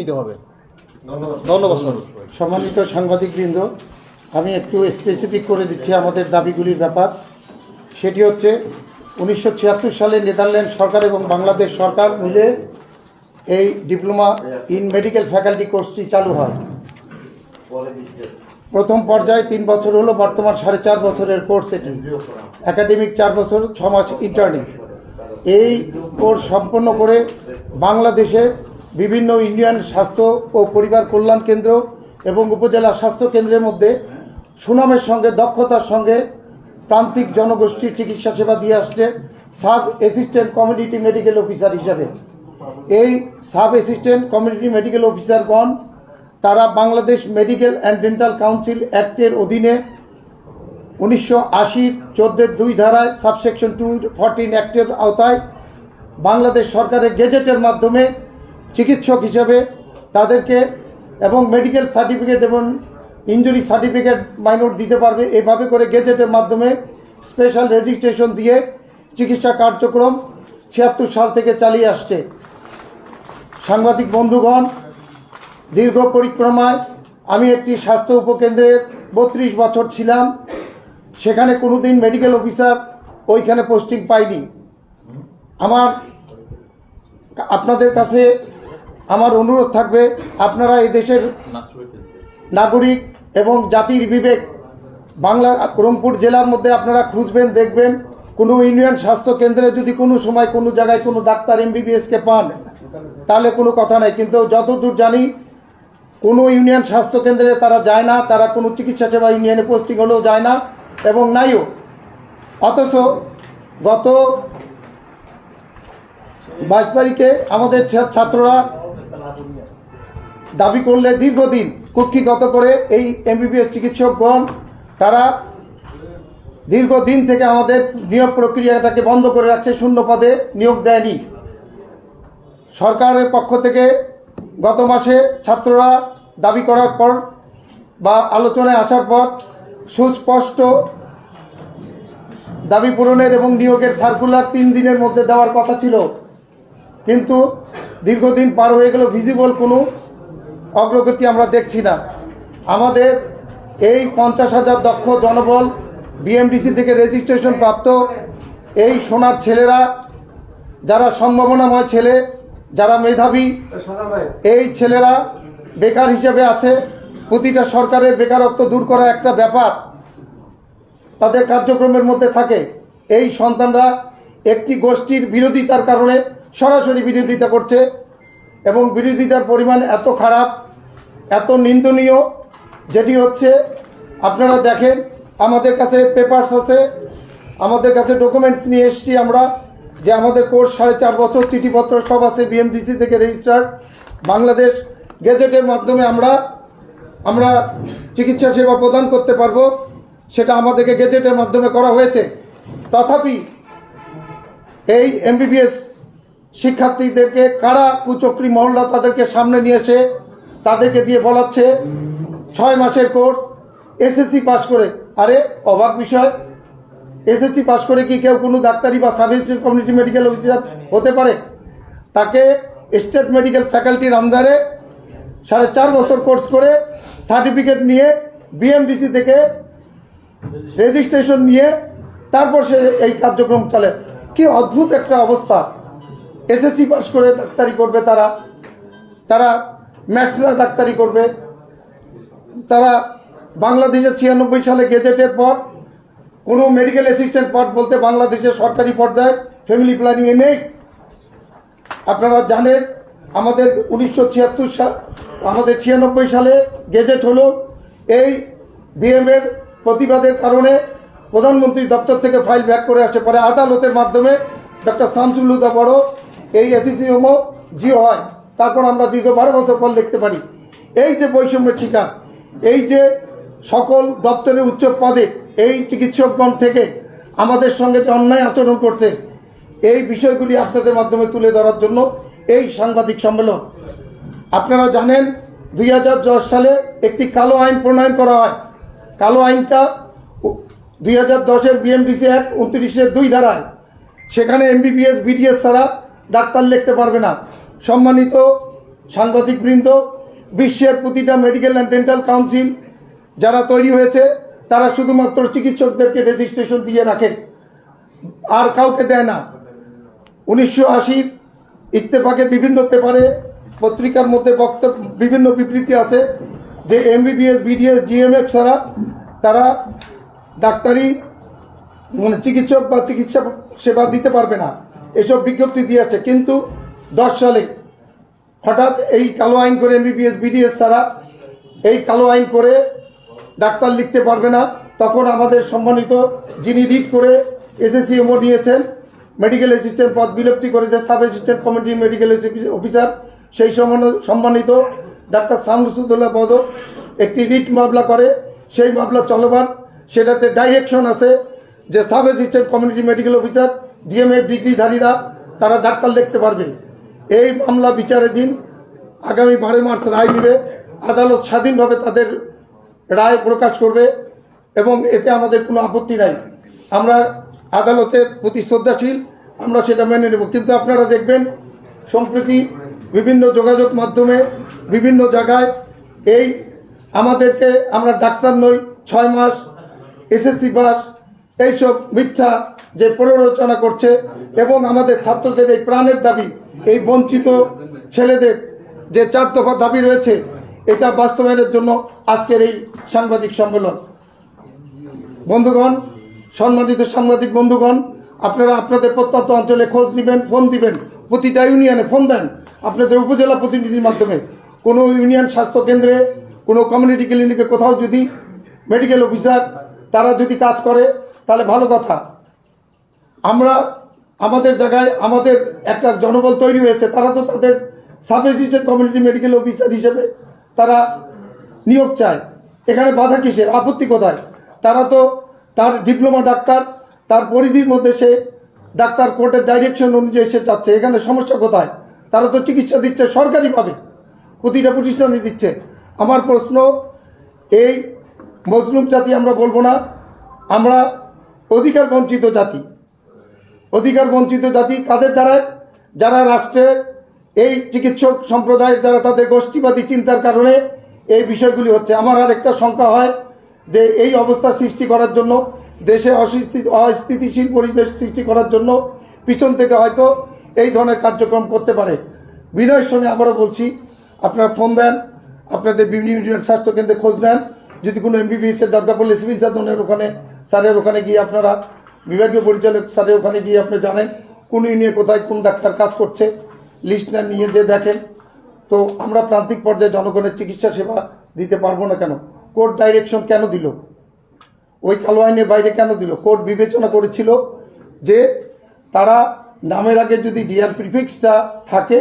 নিতে হবে। ধন্যবাদ সম্মানিত সাংবাদিকবৃন্দ আমি একটু স্পেসিফিক করে দিচ্ছি আমাদের দাবিগুলির ব্যাপার। সেটি হচ্ছে উনিশশো ছিয়াত্তর সালে নেদারল্যান্ড সরকার এবং বাংলাদেশ সরকার মিলে এই ডিপ্লোমা ইন মেডিকেল ফ্যাকাল্টি কোর্সটি চালু হয়। প্রথম পর্যায়ে তিন বছর হলো বর্তমান সাড়ে চার বছরের কোর্স এটি। একাডেমিক চার বছর ছ মাস ইন্টার্নিং। এই কোর্স সম্পন্ন করে বাংলাদেশে বিভিন্ন ইন্ডিয়ান স্বাস্থ্য ও পরিবার কল্যাণ কেন্দ্র এবং উপজেলা স্বাস্থ্য কেন্দ্রের মধ্যে সুনামের সঙ্গে, দক্ষতার সঙ্গে প্রান্তিক জনগোষ্ঠীর চিকিৎসা সেবা দিয়ে আসছে sub assistant community medical officer হিসাবে। এই সাব অ্যাসিস্ট্যান্ট কমিউনিটি মেডিকেল অফিসারগণ তারা Bangladesh medical and dental council অ্যাক্টের অধীনে উনিশশো আশির চোদ্দের দুই ধারায় সাবসেকশন টু ফরটিন অ্যাক্টের আওতায় বাংলাদেশ সরকারের গেজেটের মাধ্যমে চিকিৎসক হিসেবে তাদেরকে এবং মেডিকেল সার্টিফিকেট এবং ইঞ্জুরি সার্টিফিকেট মাইনর দিতে পারবে। এভাবে করে গেজেটের মাধ্যমে স্পেশাল রেজিস্ট্রেশন দিয়ে চিকিৎসা কার্যক্রম ছিয়াত্তর সাল থেকে চালিয়ে আসছে। সাংবাদিক বন্ধুগণ, দীর্ঘ পরিক্রমায় আমি একটি স্বাস্থ্য উপকেন্দ্রে বত্রিশ বছর ছিলাম। সেখানে কোনোদিন মেডিকেল অফিসার ওইখানে পোস্টিং পাইনি। আমার আপনাদের কাছে আমার অনুরোধ থাকবে, আপনারা এই দেশের নাগরিক এবং জাতির বিবেক বাংলা রংপুর জেলার মধ্যে আপনারা খুঁজবেন, দেখবেন। কোনো ইউনিয়ন স্বাস্থ্য কেন্দ্রে যদি কোনো সময় কোনো জায়গায় কোনো ডাক্তার এমবিবিএসকে পান, তাহলে কোনো কথা নাই। কিন্তু যতদূর জানি, কোনো ইউনিয়ন স্বাস্থ্য কেন্দ্রে তারা যায় না, তারা কোনো চিকিৎসা সেবা ইউনিয়নে পোস্টিং হলেও যায় না এবং নাইও। অথচ গত বাইশ তারিখে আমাদের ছাত্ররা দাবি করলে দীর্ঘদিন কক্ষিগত করে এই এমবিবিএস চিকিৎসকগণ, তারা দীর্ঘদিন থেকে আমাদের নিয়োগ প্রক্রিয়াটাকে বন্ধ করে রাখছে, শূন্য পদে নিয়োগ দেয়নি। সরকারের পক্ষ থেকে গত মাসে ছাত্ররা দাবি করার পর বা আলোচনায় আসার পর সুস্পষ্ট দাবি পূরণের এবং নিয়োগের সার্কুলার তিন দিনের মধ্যে দেওয়ার কথা ছিল। কিন্তু দীর্ঘদিন পার হয়ে গেল ভিজিবল কোনো অগ্রগতি আমরা দেখছি না। আমাদের এই পঞ্চাশ হাজার দক্ষ জনবল বিএমডিসি থেকে রেজিস্ট্রেশন প্রাপ্ত এই সোনার ছেলেরা, যারা সম্ভাবনাময় ছেলে, যারা মেধাবী, এই ছেলেরা বেকার হিসেবে আছে। প্রতিটা সরকারের বেকারত্ব দূর করা একটা ব্যাপার। তাদের কার্যক্রমের মধ্যে থাকে। এই সন্তানরা একটি গোষ্ঠীর বিরোধিতার কারণে সরাসরি বিরোধিতা করছে। এবং বিরোধিতার পরিমাণ এত খারাপ, এত নিন্দনীয়, যেটি হচ্ছে আপনারা দেখেন, আমাদের কাছে পেপারস আছে, আমাদের কাছে ডকুমেন্টস নিয়ে এসেছি আমরা, যে আমাদের কোর্স সাড়ে চার বছর চিঠিপত্র সব আছে বিএমডিসি থেকে রেজিস্টার্ড বাংলাদেশ গেজেটের মাধ্যমে আমরা আমরা চিকিৎসা সেবা প্রদান করতে পারব, সেটা আমাদেরকে গেজেটের মাধ্যমে করা হয়েছে। তথাপি এই এমবিবিএস শিক্ষার্থীদেরকে কারা কুচক্রি মহল্লা তাদেরকে সামনে নিয়ে এসে তাদেরকে দিয়ে বলাচ্ছে, ছয় মাসের কোর্স, এসএসসি পাশ করে। আরে, অবাক বিষয়, এসএসসি পাশ করে কি কেউ কোনো ডাক্তারি বা সাব কমিউনিটি মেডিকেল অফিসার হতে পারে? তাকে স্টেট মেডিকেল ফ্যাকাল্টির আন্ডারে সাড়ে চার বছর কোর্স করে সার্টিফিকেট নিয়ে বিএমডিসি থেকে রেজিস্ট্রেশন নিয়ে তারপর সে এই কার্যক্রম চলে। কি অদ্ভুত একটা অবস্থা। এসএসসি পাস করে ডাক্তারি করবে তারা। তারা ম্যাথসরা ডাক্তারি করবে। তারা বাংলাদেশে ছিয়ানব্বই সালে গেজেটের পর, কোনো মেডিকেল অ্যাসিস্ট্যান্ট পদ বলতে বাংলাদেশের সরকারি পর্যায়ে ফ্যামিলি প্ল্যানিংয়ে নেই। আপনারা জানেন, আমাদের উনিশশো ছিয়াত্তর সাল আমাদের ছিয়ানব্বই সালে গেজেট হলো এই বিএমের প্রতিবাদের কারণে প্রধানমন্ত্রী দপ্তর থেকে ফাইল ব্যাক করে আসে। পরে আদালতের মাধ্যমে ডক্টর শামসুল হুদা বড় এই এসিসিএমও জিও হয় তারপর আমরা দীর্ঘ বারো বছর পর লিখতে পারি। এই যে বৈষম্যের শিকার, এই যে সকল দপ্তরের উচ্চ পদে এই চিকিৎসকগণ থেকে আমাদের সঙ্গে যে অন্যায় আচরণ করছে, এই বিষয়গুলি আপনাদের মাধ্যমে তুলে ধরার জন্য এই সাংবাদিক সম্মেলন। আপনারা জানেন, দুই হাজার দশ সালে একটি কালো আইন প্রণয়ন করা হয়। কালো আইনটা দুই হাজার দশের বিএমডিসি অ্যাক্ট উনত্রিশের দুই ধারায়। সেখানে এমবিবিএস, বিডিএস ছাড়া ডাক্তার লিখতে পারবে না। সম্মানিত সাংবাদিকবৃন্দ, বিশ্বের প্রতিটা মেডিকেল অ্যান্ড ডেন্টাল কাউন্সিল যারা তৈরি হয়েছে, তারা শুধুমাত্র চিকিৎসকদেরকে রেজিস্ট্রেশন দিয়ে রাখে। আর কাউকে দেয় না। উনিশশো আশির ইত্তেফাকে বিভিন্ন পেপারে, পত্রিকার মধ্যে বক্তব্য, বিভিন্ন বিবৃতি আছে যে এমবিবিএস বিডিএস জিএমএফ ছাড়া তারা ডাক্তারি মানে চিকিৎসক বা চিকিৎসা সেবা দিতে পারবে না। এসব বিজ্ঞপ্তি দিয়েছে কিন্তু দশ সালে হঠাৎ এই কালো আইন করে এমবিবিএস, বিডিএস ছাড়া এই কালো আইন করে ডাক্তার লিখতে পারবে না। তখন আমাদের সম্মানিত যিনি রিড করে এসএসসি এমও নিয়েছেন মেডিকেল অ্যাসিস্ট্যান্ট পদ বিলুপ্তি করে যে sub assistant committee medical officer সেই সম্মান- সম্মানিত ডাক্তার শামসুদ্দোল্লাহ পদ একটি রিট মামলা করে। সেই মামলা চলমান, সেটাতে ডাইরেকশন আছে যে sub assistant community medical officer DMF ডিগ্রিধারীরা তারা ডাক্তার দেখতে পারবে। এই মামলা বিচারের দিন আগামী বারোই মার্চ রায় দিবে। আদালত স্বাধীনভাবে তাদের রায় প্রকাশ করবে এবং এতে আমাদের কোনো আপত্তি নাই। আমরা আদালতের প্রতি শ্রদ্ধাশীল, আমরা সেটা মেনে নেব। কিন্তু আপনারা দেখবেন, সম্প্রতি বিভিন্ন যোগাযোগ মাধ্যমে, বিভিন্ন জায়গায় এই আমাদেরকে আমরা ডাক্তার নই, ছয় মাস এসএসসি পাস এইসব মিথ্যা যে প্ররোচনা করছে এবং আমাদের ছাত্রদের এই প্রাণের দাবি, এই বঞ্চিত ছেলেদের যে চার দফা দাবি রয়েছে, এটা বাস্তবায়নের জন্য আজকের এই সাংবাদিক সম্মেলন। বন্ধুগণ, সম্মানিত সাংবাদিক বন্ধুগণ, আপনারা আপনাদের প্রত্যন্ত অঞ্চলে খোঁজ নেবেন, ফোন দিবেন, প্রতিটা ইউনিয়নে ফোন দেন আপনাদের উপজেলা প্রতিনিধির মাধ্যমে। কোনো ইউনিয়ন স্বাস্থ্য কেন্দ্রে, কোনো কমিউনিটি ক্লিনিকে কোথাও যদি মেডিকেল অফিসার তারা যদি কাজ করে, তাহলে ভালো কথা। আমরা আমাদের জায়গায় আমাদের একটা জনবল তৈরি হয়েছে, তারা তো তাদের sub assistant community medical officer হিসেবে তারা নিয়োগ চায়। এখানে বাধা কিসের? আপত্তি কোথায়? তারা তো তার ডিপ্লোমা ডাক্তার, তার পরিধির মধ্যে সে ডাক্তার কোর্টের ডাইরেকশন অনুযায়ী সে চাচ্ছে এখানে সমস্যা কোথায়? তারা তো চিকিৎসা দিচ্ছে, সরকারিভাবে প্রতিটা প্রতিষ্ঠানে দিচ্ছে। আমার প্রশ্ন, এই মজলুম জাতি আমরা বলব না, আমরা অধিকার বঞ্চিত জাতি। অধিকার বঞ্চিত জাতি কাদের দ্বারায়, যারা রাষ্ট্রের এই চিকিৎসক সম্প্রদায়ের দ্বারা তাদের গোষ্ঠীবাদী চিন্তার কারণে এই বিষয়গুলি হচ্ছে। আমার আর একটা শঙ্কা হয় যে এই অবস্থা সৃষ্টি করার জন্য, দেশে অস্থিতি অস্থিতিশীল পরিবেশ সৃষ্টি করার জন্য পিছন থেকে হয়তো এই ধরনের কার্যক্রম করতে পারে। বিনয়ের সঙ্গে আবারও বলছি, আপনারা ফোন দেন, আপনাদের বিভিন্ন ইউনিয়ন স্বাস্থ্য খোঁজ নেন। যদি কোনো এমবিবিএসের দরকার পড়লে সিভিল সার্জনের ওখানে, স্যারের ওখানে গিয়ে আপনারা বিভাগীয় পরিচালক স্যারের ওখানে গিয়ে আপনি জানেন কোন ইউনিয়নে কোথায় কোন ডাক্তার কাজ করছে, লিস্ট নেন নিয়ে যে দেখেন। তো আমরা প্রান্তিক পর্যায়ে জনগণের চিকিৎসা সেবা দিতে পারব না কেন? কোর্ট ডাইরেকশন কেন দিল? ওই কালো আইনের বাইরে কেন দিল? কোর্ট বিবেচনা করেছিল যে তারা নামের আগে যদি ডিআর প্রিফিক্সটা থাকে